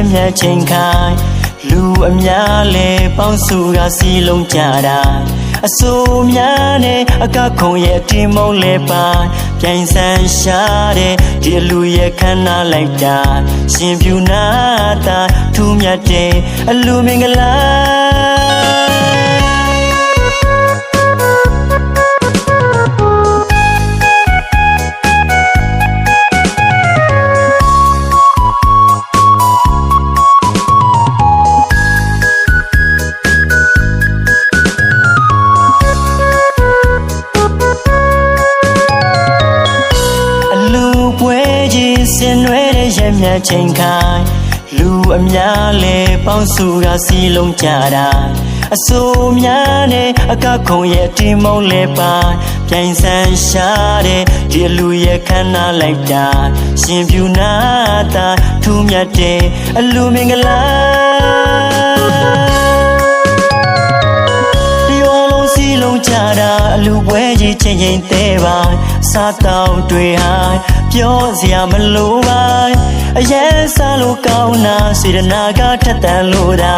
ရဲ့မြတ်ချိန်ခိုင်လူအများလဲပေါင်းစုကစီလုံးကြတာအစိုးများနဲ့အကခုံရဲ့အတင်မုံလဲပါပြိုင်ဆန်းရှာတဲ့ဒီလူရဲ့ခန္ဓာလိုက်တာရှင်ပြူနာတာထူးမြတ်တဲ့အလူမင်္ဂလာ ရဲ့မြတ်ချိန်ခိုင်လူအများလဲပေါင်းစုကစီလုံးကြတာအစိုးများနဲ့အကခုံရဲ့အတင်မုံလဲပါပြိုင်ဆန်းရှာတဲ့ဒီလူရဲ့ခန္ဓာလိုက်တာရှင်ပြူနာတာထူးမြတ်တဲ့အလူမင်္ဂလာ ကြတာအလူပွဲကြီးချင်းချင်းသေးပါစားတောင်းတွေဟာပြောစရာမလိုပါအရင်စားလို့ကောင်းတာစေတနာကထက်တန်လို့တာ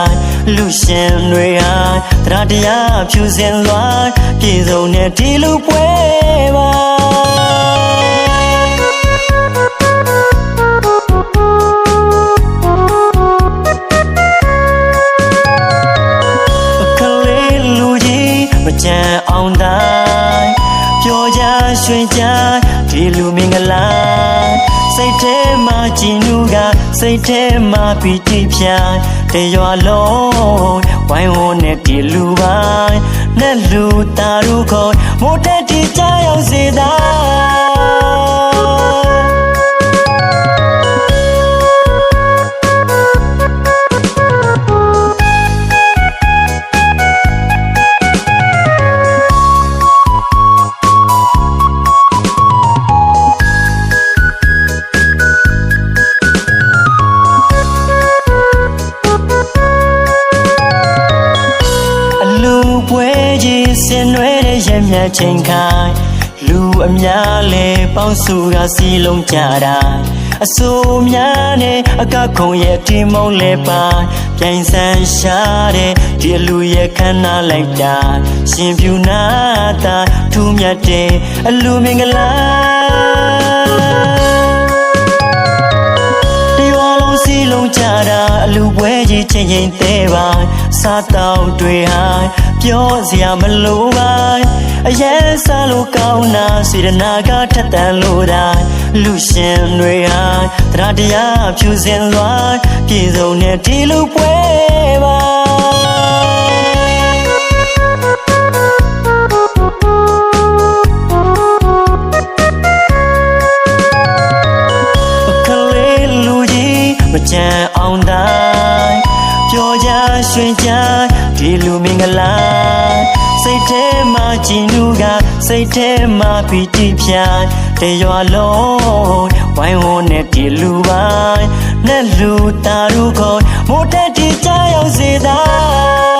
လူရှင်တွေဟာတရားတရားဖြူစင်လွားပြည်စုံတဲ့ဒီလူပွဲပါ င်္ဂလာစိတ်ထဲမှာကြည်နူးကစိတ်ထဲမှာပီတိပြိုင်တရွာလုံးဝိုင်းဝန်းနဲ့ဒီလူပိုင်းနဲ့လူသားတို့ခေါ်မိုးတက်တီကြရောက်စေတာ တဲ့ရဲ့မြတ်ချိန်ခိုင်လူအများလဲပေါင်းစုကစီလုံးကြတာအစိုးများနဲ့အကခုံရဲ့အတင်မုံလဲပါပြိုင်ဆန်းရှာတဲ့ဒီအလူရဲ့ခန္ဓာလိုက်တာရှင်ပြူနာတာထူးမြတ်တဲ့အလူမင်္ဂလာဒီဝလုံးစီလုံးကြတာအလူပွဲကြီးချင်းချင်းသေးပါစားတောင်းတွေဟာ ပြောစရာမလိုပါအရင်စားလို့ကောင်းတာစေတနာကထက်တန်လို့တာလူရှင်တွေဟာတရားတရားဖြူစင်လွားပြည်စုံတဲ့ဒီလူပွဲပါကလေးလူကြီးမကြံအောင်တို င်းပျော်ကြရွှင်ကြဒီလူမင်္ဂလာစိတ်ထဲမှာကြည်နူးကစိတ်ထဲမှာပီတိပြိုင်တရွာလုံးဝိုင်းဝန်းနဲ့ဒီလူပိုင်းနဲ့လူသားတို့ခေါ်မိုးတက်တီကြရောက်စေတာ